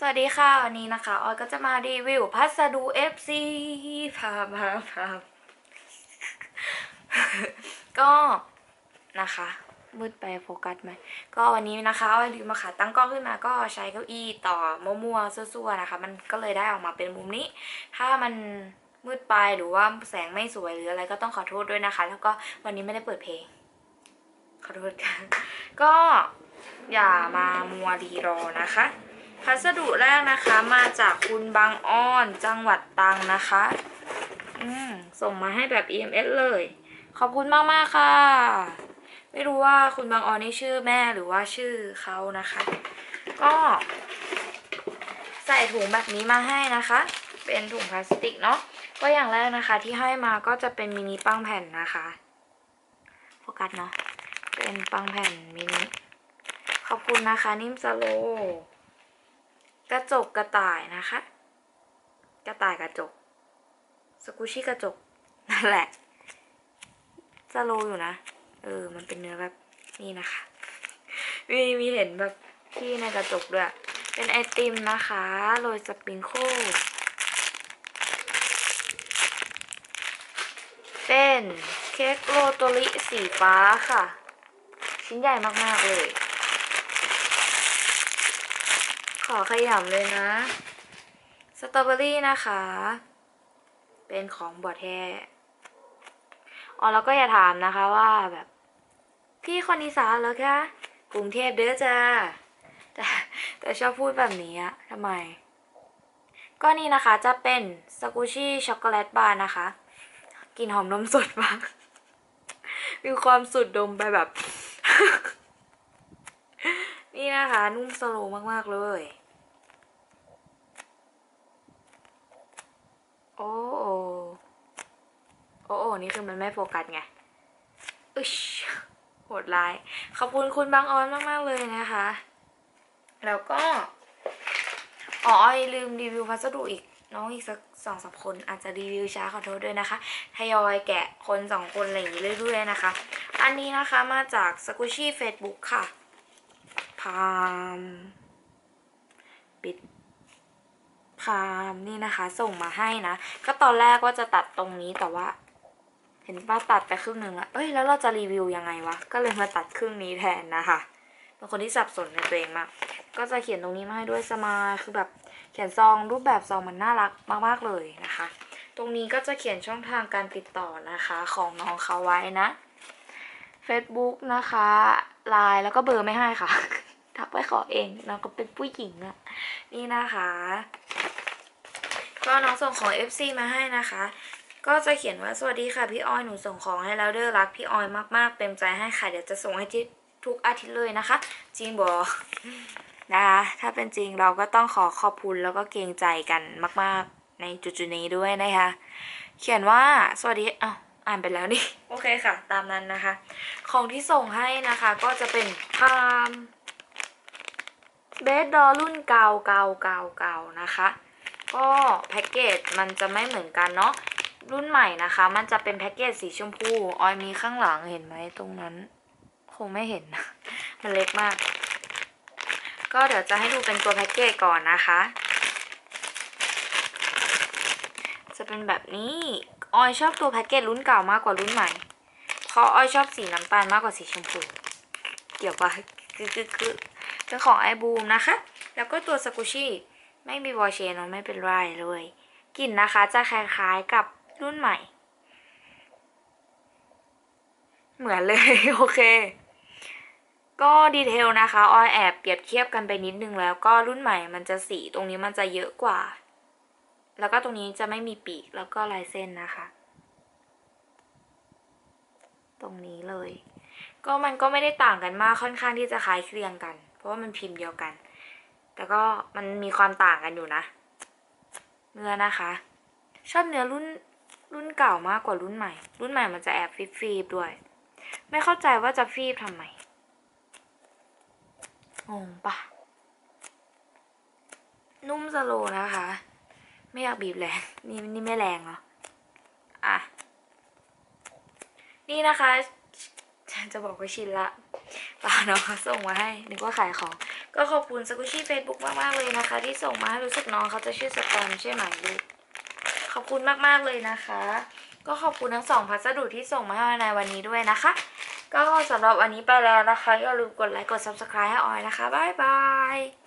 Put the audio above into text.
สวัสดีค่ะ วันนี้นะคะ ออยก็จะมารีวิวพัสดุ FC พาพาพาก็นะคะ มืดไปโฟกัสไหม ก็วันนี้นะคะออยลืมมาค่ะ ตั้งกล้องขึ้นมาก็ใช้เก้าอี้ต่อมั่วๆซั่วๆนะคะ มันก็เลยได้ออกมาเป็นมุมนี้ ถ้ามันมืดไปหรือว่าแสงไม่สวยหรืออะไรก็ต้องขอโทษด้วยนะคะ แล้วก็วันนี้ไม่ได้เปิดเพลง ขอโทษค่ะ ก็อย่ามามัวดีรอนะคะ พัสดุแรกนะคะมาจากคุณบางอ้อนจังหวัดตรังนะคะ อืมส่งมาให้แบบ EMS เลย ขอบคุณมากมากค่ะ ไม่รู้ว่าคุณบางออนนี่ชื่อแม่หรือว่าชื่อเขานะคะ ก็ ใส่ถุงแบบนี้มาให้นะคะ เป็นถุงพลาสติกเนาะก็อย่างแรกนะคะที่ให้มาก็จะเป็นมินิปังแผ่นนะคะโฟกัสเนาะเป็นปังแผ่นมินิขอบคุณนะคะ นิ่มสโล ระจกกระต่ายนะคะ กระต่ายกระจก สกูชี่กระจก นั่นแหละสโลอยู่นะ เออ มันเป็นเนื้อแบบนี่นะคะ มีมีเห็นแบบที่ในกระจกด้วย เป็นไอติมนะคะโรยสปริงโคเป็นเค้กโรโตริสีฟ้าค่ะ ชิ้นใหญ่มาก ๆ เลย ขอขยำเลยนะ สตรอเบอรี่นะคะ เป็นของบอดแท้อ๋อแล้วก็อย่าถามนะคะว่าแบบ พี่คนอีสานเหรอคะกรุงเทพเด้อจ้าแต่แต่ชอบพูดแบบนี้อะทำไม ก็นี่นะคะจะเป็นสกูชี่ช็อกโกแลตบาร์นะคะกลินหอมนมสดมาก มีความสุดดมไปแบบ นี่นะคะ นุ่มสโลมาก ๆ เลย โอ้โอโอ้โอนี่คือมันไม่โฟกัสไงอึชโหดร้าย ขอบคุณคุณบางออนมาก ๆ เลยนะคะ แล้วก็ อ๋อยลืมรีวิวพัสดุอีกน้องอีกสักสองสามคนอาจจะรีวิวช้าขอโทษด้วยนะคะทยอยแกะคนสองคนอะไรอย่างนี้เรื่อยๆนะคะ อันนี้นะคะมาจากสกุชี่เฟซบุ๊กค่ะาม ปิดพามนี่นะคะ ส่งมาให้นะ ก็ตอนแรกว่าจะตัดตรงนี้แต่ว่า เห็นป้าตัดไปครึ่งหนึ่งละเอ้ยแล้วเราจะรีวิวยังไงวะ ก็เลยมาตัดครึ่งนี้แทนนะคะเป็นคนที่สับสนในตัวเองมาก ก็จะเขียนตรงนี้มาให้ด้วยสมายคือแบบเขียนซองรูปแบบซองมันน่ารักมากๆเลยนะคะ ตรงนี้ก็จะเขียนช่องทางการติดต่อนะคะของน้องเขาไว้นะ Facebook นะคะไลน์แล้วก็เบอร์ไม่ให้ค่ะ ทักไปขอเองน้องก็เป็นผู้หญิงอะนี่นะคะ ก็น้องส่งของ FC มาให้นะคะ ก็จะเขียนว่าสวัสดีค่ะพี่ออยหนูส่งของให้แล้วเด้อรักพี่ออยมากๆ เต็มใจให้ค่ะเดี๋ยวจะส่งให้ที่ทุกอาทิตย์เลยนะคะ จริงบอนะคะถ้าเป็นจริงเราก็ต้องขอขอบคุณแล้วก็เกรงใจกันมาก ๆ ในจุดๆนี้ด้วยนะคะ เขียนว่าสวัสดีอ้าวอ่านไปแล้วนี่ โอเคค่ะ ตามนั้นนะคะ ของที่ส่งให้นะคะก็จะเป็นพาม เบสดอรุ่นเก่าเก่าเก่าเก่านะคะ ก็แพ็กเกจมันจะไม่เหมือนกันเนาะรุ่นใหม่นะคะ มันจะเป็นแพ็กเกจสีชมพูออยมีข้างหลังเห็นไหมตรงนั้น คงไม่เห็นนะมันเล็กมาก ก็เดี๋ยวจะให้ดูเป็นตัวแพ็กเกจก่อนนะคะ จะเป็นแบบนี้ออยชอบตัวแพ็กเกจรุ่นเก่ามากกว่ารุ่นใหม่ เพราะออยชอบสีน้ำตาลมากกว่าสีชมพู เกี่ยวกับ คือคือคือเป็ของไอบูมนะคะ แล้วก็ตัวสกุชี่ไม่มีวอเชนไม่เป็นไรเลยกลิ่นนะคะจะคล้ายๆกับรุ่นใหม่ เหมือนเลย โอเค ก็ดีเทลนะคะออยแอบเปรียบเทียบกันไปนิดนึงแล้วก็รุ่นใหม่มันจะสีตรงนี้มันจะเยอะกว่า แล้วก็ตรงนี้จะไม่มีปีกแล้วก็ลายเส้นนะคะ ตรงนี้เลย ก็มันก็ไม่ได้ต่างกันมากค่อนข้างที่จะคล้ายเคลียงกัน เพราะว่ามันพิมพ์เดียวกัน แต่ก็มันมีความต่างกันอยู่นะ เนื้อนะคะ ชอบเนื้อรุ่นรุ่นเก่ามากกว่ารุ่นใหม่ รุ่นใหม่มันจะแอบฟีบฟีบๆด้วย ไม่เข้าใจว่าจะฟีบทำไมงงปะนุ่มสโลนะคะ ไม่อยากบีบแรงนี่นี่ไม่แรงเหรออะ นี่นะคะ จะบอกว่าชินละป่าน้องเขาส่งมาให้นึกว่าขายของ ก็ขอบคุณสกุชี่เฟซบุ๊กมากๆเลยนะคะ ที่ส่งมาให้รู้สึกน้องเขาจะชื่อสแตมใช่ไหมลูกขอบคุณมากๆเลยนะคะ ก็ขอบคุณทั้งสองพัสดุที่ส่งมาให้ในวันนี้ด้วยนะคะ ก็สำหรับวันนี้ไปแล้วนะคะอย่าลืมกดไลค์กด subscribe ให้ออยนะคะบ๊ายบาย